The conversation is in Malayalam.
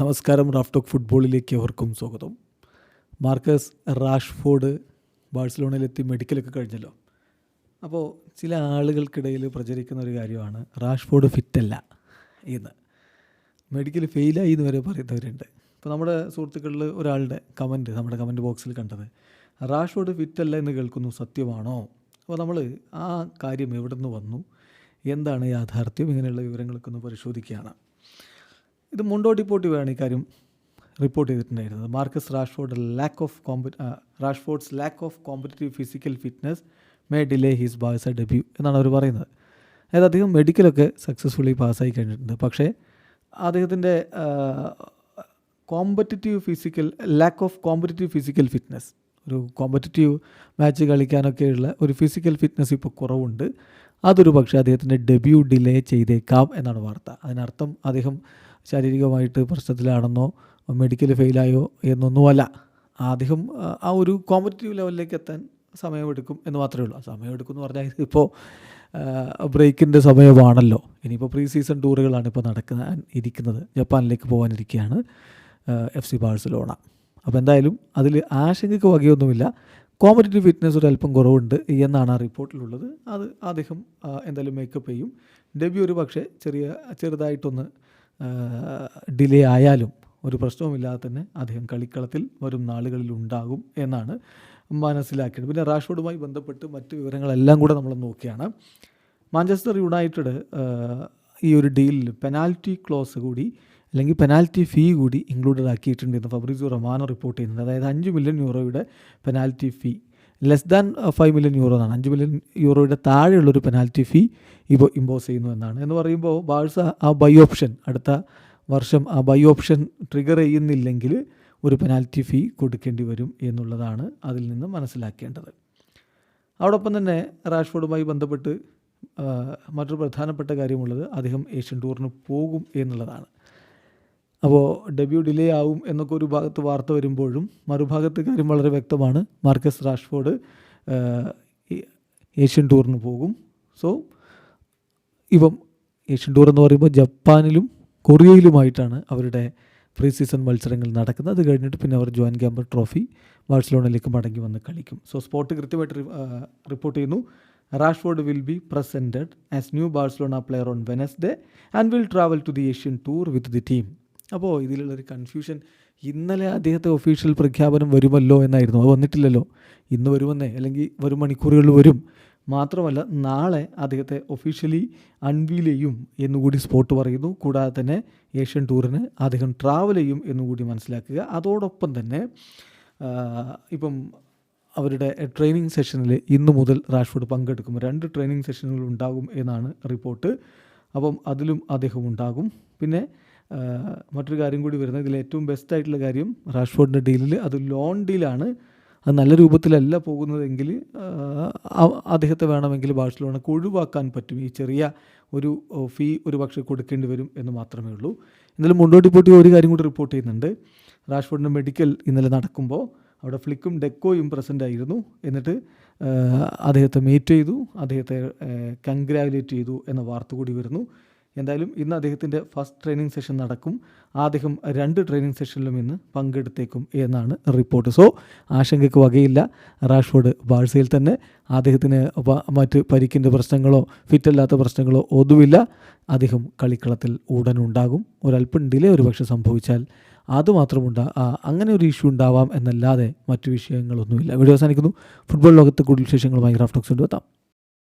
നമസ്കാരം റാഫ്ടോക്ക് ഫുട്ബോളിലേക്ക് അവർക്കും സ്വാഗതം. മാർക്കസ് റാഷ്ഫോർഡ് ബാഴ്സലോണയിലെത്തി മെഡിക്കലൊക്കെ കഴിഞ്ഞല്ലോ. അപ്പോൾ ചില ആളുകൾക്കിടയിൽ പ്രചരിക്കുന്ന ഒരു കാര്യമാണ് റാഷ്ഫോർഡ് ഫിറ്റല്ല എന്ന്. മെഡിക്കൽ ഫെയിലായി എന്ന് വരെ പറയുന്നവരുണ്ട്. ഇപ്പോൾ നമ്മുടെ സുഹൃത്തുക്കളിൽ ഒരാളുടെ കമന്റ് നമ്മുടെ കമന്റ് ബോക്സിൽ കണ്ടത് റാഷ്ഫോർഡ് ഫിറ്റല്ല എന്ന് കേൾക്കുന്നു സത്യമാണോ? അപ്പോൾ നമ്മൾ ആ കാര്യം എവിടെ നിന്ന് വന്നു? എന്താണ് യാഥാർത്ഥ്യം? ഇങ്ങനെയുള്ള വിവരങ്ങളൊക്കെ ഒന്ന് പരിശോധിക്കുകയാണ്. ഇത് മുണ്ടോ ഡിപ്പോർട്ടീവാണ് ഇക്കാര്യം റിപ്പോർട്ട് ചെയ്തിട്ടുണ്ടായിരുന്നത്. Marcus Rashford lack of comp Rashford's lack of competitive physical fitness may delay his Barca debut എന്നാണ് അവർ പറയുന്നത്. അതായത് അദ്ദേഹം മെഡിക്കലൊക്കെ സക്സസ്ഫുള്ളി പാസ്സായി കഴിഞ്ഞിട്ടുണ്ട്. പക്ഷേ അദ്ദേഹത്തിന്റെ competitive physical lack of competitive physical fitness ഒരു കോമ്പറ്റീവ് മാച്ച് കളിക്കാനൊക്കെയുള്ള ഒരു ഫിസിക്കൽ ഫിറ്റ്നസ് ഇപ്പോൾ കുറവുണ്ട്. അതൊരു പക്ഷേ അദ്ദേഹത്തിന്റെ ഡെബ്യൂ ഡിലേ ചെയ്തേക്കാം എന്നാണ് വാർത്ത. അതിനർത്ഥം അദ്ദേഹം ശാരീരികമായിട്ട് പ്രശ്നത്തിലാണെന്നോ മെഡിക്കൽ ഫെയിലായോ എന്നൊന്നുമല്ല. അദ്ദേഹം ആ ഒരു കോമ്പറ്റീവ് ലെവലിലേക്ക് എത്താൻ സമയമെടുക്കും എന്ന് മാത്രമേ ഉള്ളൂ. സമയമെടുക്കും എന്ന് പറഞ്ഞാൽ ഇപ്പോൾ ബ്രേക്കിന്റെ സമയമാണല്ലോ. ഇനിയിപ്പോൾ പ്രീ സീസൺ ടൂറുകളാണ് ഇപ്പോൾ നടക്കാൻ ഇരിക്കുന്നത്. ജപ്പാനിലേക്ക് പോകാനിരിക്കുകയാണ് എഫ് സി ബാഴ്സലോണ. അപ്പോൾ എന്തായാലും അതിൽ ആശങ്കയ്ക്ക് വകയൊന്നുമില്ല. കോമ്പറ്റീവ് ഫിറ്റ്നസ് ഒരു അല്പം കുറവുണ്ട് എന്നാണ് ആ റിപ്പോർട്ടിലുള്ളത്. അത് അദ്ദേഹം എന്തായാലും മേക്കപ്പ് ചെയ്യും. ഡെബ്യൂ ഒരു പക്ഷേ ചെറിയ ചെറുതായിട്ടൊന്ന് ഡിലേ ആയാലും ഒരു പ്രശ്നവുമില്ലാതെ തന്നെ അദ്ദേഹം കളിക്കളത്തിൽ വരും നാളുകളിൽ ഉണ്ടാകും എന്നാണ് മനസ്സിലാക്കിയത്. പിന്നെ റാഷ്ഫോർഡുമായി ബന്ധപ്പെട്ട് മറ്റ് വിവരങ്ങളെല്ലാം കൂടെ നമ്മൾ നോക്കിയാണ്. മാഞ്ചസ്റ്റർ യുണൈറ്റഡ് ഈ ഒരു ഡീലിൽ പെനാൽറ്റി ക്ലോസ് കൂടി അല്ലെങ്കിൽ പെനാൽറ്റി ഫീ കൂടി ഇൻക്ലൂഡഡ് ആക്കിയിട്ടുണ്ട് എന്ന് ഫബ്രിസോ റിപ്പോർട്ട് ചെയ്യുന്നുണ്ട്. അതായത് അഞ്ച് million യൂറോയുടെ penalty fee less than five million euro എന്നാണ്. അഞ്ച് മില്യൺ യൂറോയുടെ താഴെയുള്ളൊരു പെനാൽറ്റി ഫീ ഇപ്പോൾ ഇമ്പോസ് ചെയ്യുന്നു എന്നാണ്. എന്ന് പറയുമ്പോൾ ബാഴ്സ ആ ബൈ ഓപ്ഷൻ അടുത്ത വർഷം ആ ബൈ ഓപ്ഷൻ ട്രിഗർ ചെയ്യുന്നില്ലെങ്കിൽ ഒരു പെനാൽറ്റി ഫീ കൊടുക്കേണ്ടി വരും എന്നുള്ളതാണ് അതിൽ നിന്ന് മനസ്സിലാക്കേണ്ടത്. അതോടൊപ്പം തന്നെ റാഷ്ഫോർഡുമായി ബന്ധപ്പെട്ട് മറ്റൊരു പ്രധാനപ്പെട്ട കാര്യമുള്ളത് അദ്ദേഹം ഏഷ്യൻ ടൂറിന് പോകും എന്നുള്ളതാണ്. അപ്പോൾ ഡെബ്യൂ ഡിലേ ആവും എന്നൊക്കെ ഒരു ഭാഗത്ത് വാർത്ത വരുമ്പോഴും മറുഭാഗത്ത് കാര്യം വളരെ വ്യക്തമാണ്. മാർക്കസ് റാഷ്ഫോർഡ് ഏഷ്യൻ ടൂറിന് പോകും. സോ ഇപ്പം ഏഷ്യൻ ടൂർ എന്ന് പറയുമ്പോൾ ജപ്പാനിലും കൊറിയയിലുമായിട്ടാണ് അവരുടെ പ്രീ സീസൺ മത്സരങ്ങൾ നടക്കുന്നത്. അത് കഴിഞ്ഞിട്ട് പിന്നെ അവർ ജോയിൻ ക്യാമ്പർ ട്രോഫി ബാഴ്സലോണയിലേക്ക് മടങ്ങി വന്ന് കളിക്കും. സോ സ്പോട്ട് കൃത്യമായിട്ട് റിപ്പോർട്ട് ചെയ്യുന്നു. Rashford will be presented as new Barcelona player on Wednesday and will travel to the Asian tour with the team അപ്പോൾ ഇതിലുള്ളൊരു കൺഫ്യൂഷൻ ഇന്നലെ അദ്ദേഹത്തെ ഒഫീഷ്യൽ പ്രഖ്യാപനം വരുമല്ലോ എന്നായിരുന്നു. അത് വന്നിട്ടില്ലല്ലോ. ഇന്ന് വരുമെന്നേ. അല്ലെങ്കിൽ വരും മണിക്കൂറുകളിൽ വരും. മാത്രമല്ല നാളെ അദ്ദേഹത്തെ ഒഫീഷ്യലി അൺവീൽ ചെയ്യും എന്നുകൂടി സ്പോട്ട് പറയുന്നു. കൂടാതെ തന്നെ ഏഷ്യൻ ടൂറിന് അദ്ദേഹം ട്രാവൽ ചെയ്യും എന്നുകൂടി മനസ്സിലാക്കുക. അതോടൊപ്പം തന്നെ ഇപ്പം അവരുടെ ട്രെയിനിങ് സെഷനിൽ ഇന്നു മുതൽ റാഷ്ഫോർഡ് പങ്കെടുക്കും. രണ്ട് ട്രെയിനിങ് സെഷനുകൾ ഉണ്ടാകും എന്നാണ് റിപ്പോർട്ട് അപ്പം അതിലും അദ്ദേഹം ഉണ്ടാകും. പിന്നെ മറ്റൊരു കാര്യം കൂടി വരുന്നത്. ഇതിൽ ഏറ്റവും ബെസ്റ്റ് ആയിട്ടുള്ള കാര്യം റാഷ്ഫോർഡിന്റെ ഡീലിൽ അത് ലോൺ ഡീലാണ് അത് നല്ല രൂപത്തിലല്ല പോകുന്നതെങ്കിൽ അദ്ദേഹത്തെ വേണമെങ്കിൽ ബാഴ്സലോണക്ക് ഒഴിവാക്കാൻ പറ്റും. ഈ ചെറിയ ഒരു ഫീ ഒരു പക്ഷേ കൊടുക്കേണ്ടി വരും എന്ന് മാത്രമേ ഉള്ളൂ. എന്നാലും മുണ്ടോട്ടി പോട്ടി ഒരു കാര്യം കൂടി റിപ്പോർട്ട് ചെയ്യുന്നുണ്ട്. റാഷ്ഫോർഡിന്റെ മെഡിക്കൽ ഇന്നലെ നടക്കുമ്പോൾ അവിടെ ഫ്ലിക്കും ഡെക്കോയും പ്രസന്റ് ആയിരുന്നു. എന്നിട്ട് അദ്ദേഹത്തെ മീറ്റ് ചെയ്തു. അദ്ദേഹത്തെ കൺഗ്രാജുലേറ്റ് ചെയ്തു എന്ന വാർത്ത കൂടി വരുന്നു. എന്തായാലും ഇന്ന് അദ്ദേഹത്തിന്റെ ഫസ്റ്റ് ട്രെയിനിങ് സെഷൻ നടക്കും. അദ്ദേഹം രണ്ട് ട്രെയിനിങ് സെഷനിലും ഇന്ന് പങ്കെടുത്തേക്കും എന്നാണ് റിപ്പോർട്ട് സോ ആശങ്കയ്ക്ക് വകയില്ല. റാഷ്ഫോർഡ് ബാഴ്സയിൽ തന്നെ. അദ്ദേഹത്തിന് മറ്റ് പരിക്കിന്റെ പ്രശ്നങ്ങളോ ഫിറ്റല്ലാത്ത പ്രശ്നങ്ങളോ ഒന്നുമില്ല. അദ്ദേഹം കളിക്കളത്തിൽ ഉടനുണ്ടാകും. ഒരല്പം ഡിലേ ഒരുപക്ഷെ സംഭവിച്ചാൽ അതുമാത്രമുണ്ട് അങ്ങനെ ഒരു ഇഷ്യൂ ഉണ്ടാവാം എന്നല്ലാതെ മറ്റു വിഷയങ്ങളൊന്നുമില്ല. വീഡിയോ അവസാനിക്കുന്നു. ഫുട്ബോൾ ലോകത്ത് കൂടുതൽ വിശേഷങ്ങളുമായി റാഫ്റ്റോക്സ് കൊണ്ടുവെത്താം.